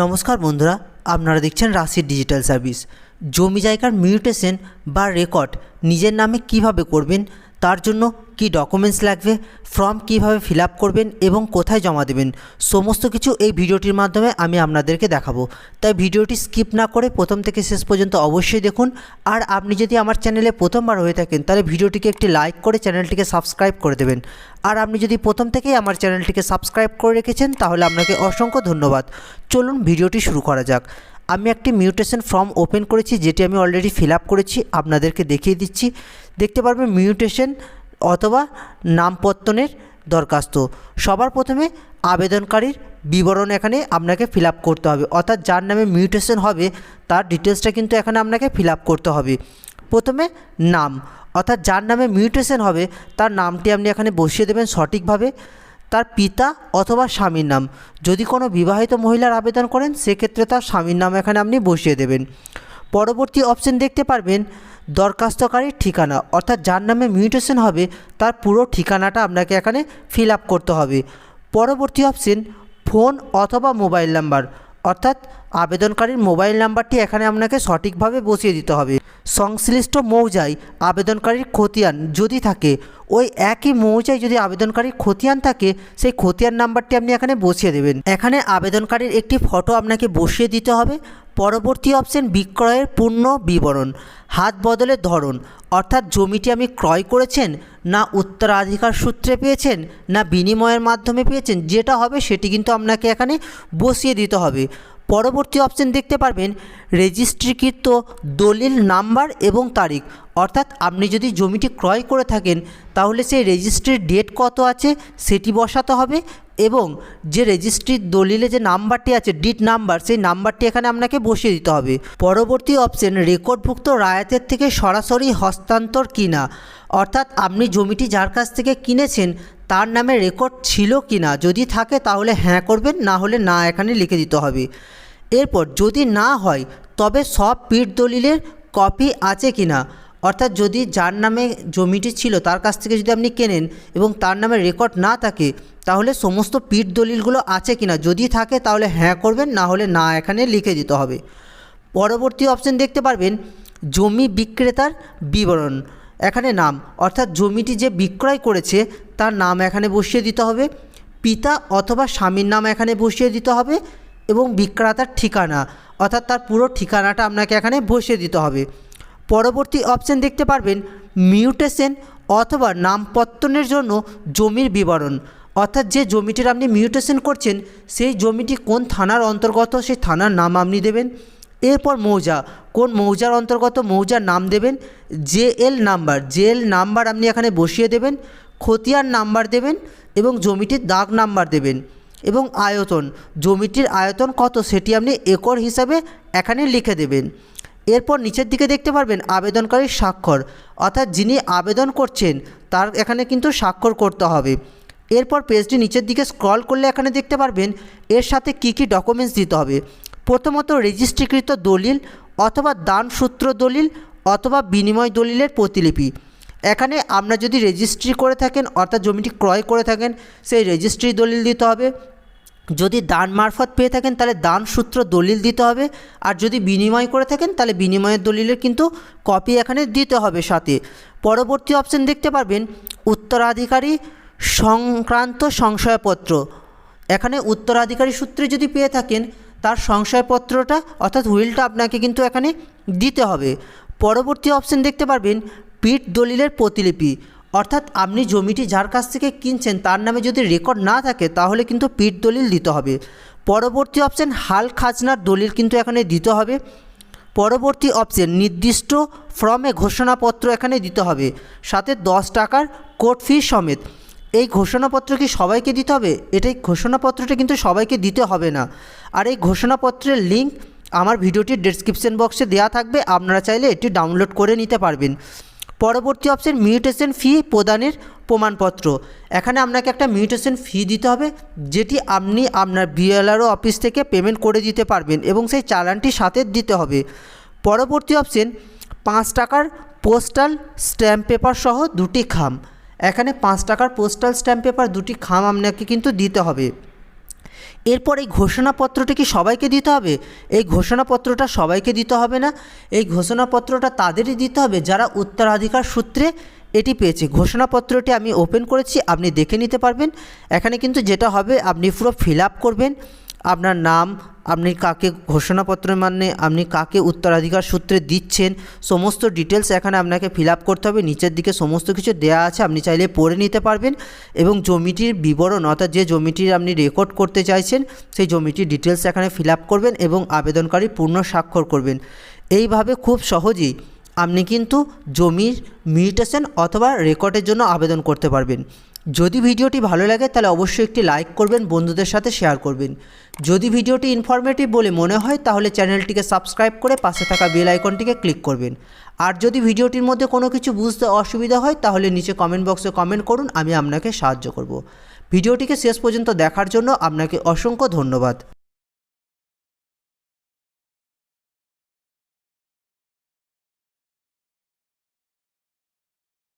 নমস্কার বন্ধুরা, আপনারা দেখছেন রাশির ডিজিটাল সার্ভিস। জমি জায়গার মিউটেশন বা রেকর্ড নিজের নামে কীভাবে করবেন, তার জন্য কি ডকুমেন্টস লাগবে ফর্ম কীভাবে ফিল করবেন এবং কোথায় জমা দেবেন, সমস্ত কিছু এই ভিডিওটির মাধ্যমে আমি আপনাদেরকে দেখাবো। তাই ভিডিওটি স্কিপ না করে প্রথম থেকে শেষ পর্যন্ত অবশ্যই দেখুন। আর আপনি যদি আমার চ্যানেলে প্রথমবার হয়ে থাকেন, তাহলে ভিডিওটিকে একটি লাইক করে চ্যানেলটিকে সাবস্ক্রাইব করে দেবেন। আর আপনি যদি প্রথম থেকেই আমার চ্যানেলটিকে সাবস্ক্রাইব করে রেখেছেন, তাহলে আপনাকে অসংখ্য ধন্যবাদ। চলুন ভিডিওটি শুরু করা যাক। আমি একটি মিউটেশন ফর্ম ওপেন করেছি, যেটি আমি অলরেডি ফিল করেছি, আপনাদেরকে দেখিয়ে দিচ্ছি। দেখতে পারবেন মিউটেশন অথবা নামপত্তনের দরখাস্ত। সবার প্রথমে আবেদনকারীর বিবরণ এখানে আপনাকে ফিল করতে হবে। অর্থাৎ যার নামে মিউটেশন হবে, তার ডিটেলসটা কিন্তু এখানে আপনাকে ফিল করতে হবে। প্রথমে নাম, অর্থাৎ যার নামে মিউটেশন হবে, তার নামটি আপনি এখানে বসিয়ে দেবেন সঠিকভাবে। তার পিতা অথবা স্বামীর নাম, যদি কোনো বিবাহিত মহিলার আবেদন করেন, সেক্ষেত্রে তার স্বামীর নাম এখানে আপনি বসিয়ে দেবেন। পরবর্তী অপশন দেখতে পারবেন দরখাস্তকারীর ঠিকানা, অর্থাৎ যার নামে মিউটেশন হবে, তার পুরো ঠিকানাটা আপনাকে এখানে ফিল আপ করতে হবে। পরবর্তী অপশন ফোন অথবা মোবাইল নাম্বার অর্থাৎ আবেদনকারীর মোবাইল নাম্বারটি এখানে আপনাকে সঠিকভাবে বসিয়ে দিতে হবে। সংশ্লিষ্ট মৌজায় আবেদনকারীর খতিয়ান যদি থাকে, ওই একই মৌজায় যদি আবেদনকারীর খতিয়ান থাকে, সেই খতিয়ান নাম্বারটি আপনি এখানে বসিয়ে দেবেন। এখানে আবেদনকারীর একটি ফটো আপনাকে বসিয়ে দিতে হবে পরবর্তী অপশন বিক্রয়ের পূর্ণ বিবরণ, হাত বদলের ধরন, অর্থাৎ জমিটি আপনি ক্রয় করেছেন না উত্তরাধিকার সূত্রে পেয়েছেন না বিনিময়ের মাধ্যমে পেয়েছেন, যেটা হবে সেটি কিন্তু আপনাকে এখানে বসিয়ে দিতে হবে। পরবর্তী অপশন দেখতে পারবেন, রেজিস্ট্রিকৃত দলিল নাম্বার এবং তারিখ, অর্থাৎ আপনি যদি জমিটি ক্রয় করে থাকেন, তাহলে সেই রেজিস্ট্রির ডেট কত আছে, সেটি বসাতে হবে এবং যে রেজিস্ট্রির দলিলে যে নাম্বারটি আছে ডিট নাম্বার, সেই নাম্বারটি এখানে আপনাকে বসিয়ে দিতে হবে। পরবর্তী অপশন রেকর্ডভুক্ত রায়তের থেকে সরাসরি হস্তান্তর কিনা? অর্থাৎ আপনি জমিটি যার কাছ থেকে কিনেছেন, তার নামে রেকর্ড ছিল কি না যদি থাকে, তাহলে হ্যাঁ করবেন, না হলে না এখানে লিখে দিতে হবে। এরপর যদি না হয়, তবে সব পিঠ দলিলের কপি আছে কি না অর্থাৎ যদি যার নামে জমিটি ছিল, তার কাছ থেকে যদি আপনি কেনেন এবং তার নামে রেকর্ড না থাকে তাহলে সমস্ত পিঠ দলিলগুলো আছে কি না যদি থাকে, তাহলে হ্যাঁ করবেন, না হলে না এখানে লিখে দিতে হবে। পরবর্তী অপশন দেখতে পারবেন, জমি বিক্রেতার বিবরণ। এখানে নাম, অর্থাৎ জমিটি যে বিক্রয় করেছে, তার নাম এখানে বসিয়ে দিতে হবে। পিতা অথবা স্বামীর নাম এখানে বসিয়ে দিতে হবে এবং বিক্রেতার ঠিকানা, অর্থাৎ তার পুরো ঠিকানাটা আপনাকে এখানে বসিয়ে দিতে হবে। পরবর্তী অপশন দেখতে পারবেন মিউটেশন অথবা নামপত্তনের জন্য জমির বিবরণ। অর্থাৎ যে জমিটির আপনি মিউটেশন করছেন, সেই জমিটি কোন থানার অন্তর্গত, সেই থানার নাম আপনি দেবেন। এরপর মৌজা, কোন মৌজার অন্তর্গত মৌজার নাম দেবেন? J L number J L number আপনি এখানে বসিয়ে দেবেন, খতিয়ার নাম্বার দেবেন এবং জমিটির দাগ নাম্বার দেবেন এবং আয়তন। জমিটির আয়তন কত সেটি আপনি একর হিসাবে এখানে লিখে দেবেন। এরপর নিচের দিকে দেখতে পারবেন আবেদনকারীর স্বাক্ষর। অর্থাৎ যিনি আবেদন করছেন, তার এখানে কিন্তু স্বাক্ষর করতে হবে। এরপর পেজটি নিচের দিকে স্ক্রল করলে এখানে দেখতে পারবেন এর সাথে কি কি ডকুমেন্টস দিতে হবে। প্রথমত রেজিস্ট্রিকৃত দলিল অথবা দান সূত্র দলিল অথবা বিনিময় দলিলের প্রতিলিপি। এখানে আপনারা যদি রেজিস্ট্রি করে থাকেন অর্থাৎ জমিটি ক্রয় করে থাকেন, সেই রেজিস্ট্রি দলিল দিতে হবে। যদি দান মারফত পেয়ে থাকেন, তাহলে দান সূত্র দলিল দিতে হবে। আর যদি বিনিময় করে থাকেন, তাহলে বিনিময়ের দলিলের কিন্তু কপি এখানে দিতে হবে সাথে। পরবর্তী অপশন দেখতে পারবেন, উত্তরাধিকারী সংক্রান্ত সংশয়পত্র। এখানে উত্তরাধিকারী সূত্রে যদি পেয়ে থাকেন, তার সংশয়পত্রটা, অর্থাৎ হুইলটা আপনাকে কিন্তু এখানে দিতে হবে। পরবর্তী অপশন দেখতে পারবেন, পিঠ দলিলের প্রতিলিপি। অর্থাৎ আপনি জমিটি যার কাছ থেকে কিনছেন, তার নামে যদি রেকর্ড না থাকে, তাহলে কিন্তু পিঠ দলিল দিতে হবে। পরবর্তী অপশন হাল খাজনার দলিল কিন্তু এখানে দিতে হবে। পরবর্তী অপশন নির্দিষ্ট ফর্মে ঘোষণাপত্র এখানে দিতে হবে। সাথে দশ টাকার কোর্ট ফি সমেত। এই ঘোষণাপত্র কি সবাইকে দিতে হবে? এটাই ঘোষণাপত্রটা কিন্তু সবাইকে দিতে হবে না। আর এই ঘোষণাপত্রের লিঙ্ক আমার ভিডিওটির ডেসক্রিপশন বক্সে দেওয়া থাকবে। আপনারা চাইলে এটি ডাউনলোড করে নিতে পারবেন। পরবর্তী অপশন মিউটেশন ফি প্রদানের প্রমাণপত্র। এখানে আপনাকে একটা মিউটেশন ফি দিতে হবে, যেটি আপনি আপনার বিএলআরও অফিস থেকে পেমেন্ট করে দিতে পারবেন এবং সেই চালানটি সাথে দিতে হবে। পরবর্তী অপশন পাঁচ টাকার পোস্টাল স্ট্যাম্প পেপার সহ দুটি খাম। এখানে পাঁচ টাকার পোস্টাল স্ট্যাম্প পেপার দুটি খাম আপনাকে কিন্তু দিতে হবে। এরপর এই ঘোষণাপত্রটি কি সবাইকে দিতে হবে? এই ঘোষণাপত্রটা সবাইকে দিতে হবে না। এই ঘোষণাপত্রটা তাদেরই দিতে হবে যারা উত্তরাধিকার সূত্রে এটি পেয়েছে। ঘোষণাপত্রটি আমি ওপেন করেছি, আপনি দেখে নিতে পারবেন। এখানে কিন্তু যেটা হবে, আপনি পুরো ফিল করবেন। আপনার নাম, আপনি কাকে ঘোষণাপত্রের মানে আপনি কাকে উত্তরাধিকার সূত্রে দিচ্ছেন, সমস্ত ডিটেলস এখানে আপনাকে ফিল করতে হবে। নিচের দিকে সমস্ত কিছু দেওয়া আছে, আপনি চাইলে পড়ে নিতে পারবেন এবং জমিটির বিবরণ, অর্থাৎ যে জমিটির আপনি রেকর্ড করতে চাইছেন, সেই জমিটির ডিটেলস এখানে ফিল করবেন এবং আবেদনকারী পূর্ণ স্বাক্ষর করবেন। এইভাবে খুব সহজেই আপনি কিন্তু জমির মিউটেশন অথবা রেকর্ডের জন্য আবেদন করতে পারবেন। যদি ভিডিওটি ভালো লাগে, তাহলে অবশ্যই একটি লাইক করবেন, বন্ধুদের সাথে শেয়ার করবেন। যদি ভিডিওটি ইনফরমেটিভ বলে মনে হয়, তাহলে চ্যানেলটিকে সাবস্ক্রাইব করে পাশে থাকা বেল আইকনটিকে ক্লিক করবেন। আর যদি ভিডিওটির মধ্যে কোনো কিছু বুঝতে অসুবিধা হয়, তাহলে নিচে কমেন্ট বক্সে কমেন্ট করুন, আমি আপনাকে সাহায্য করব। ভিডিওটিকে শেষ পর্যন্ত দেখার জন্য আপনাকে অসংখ্য ধন্যবাদ।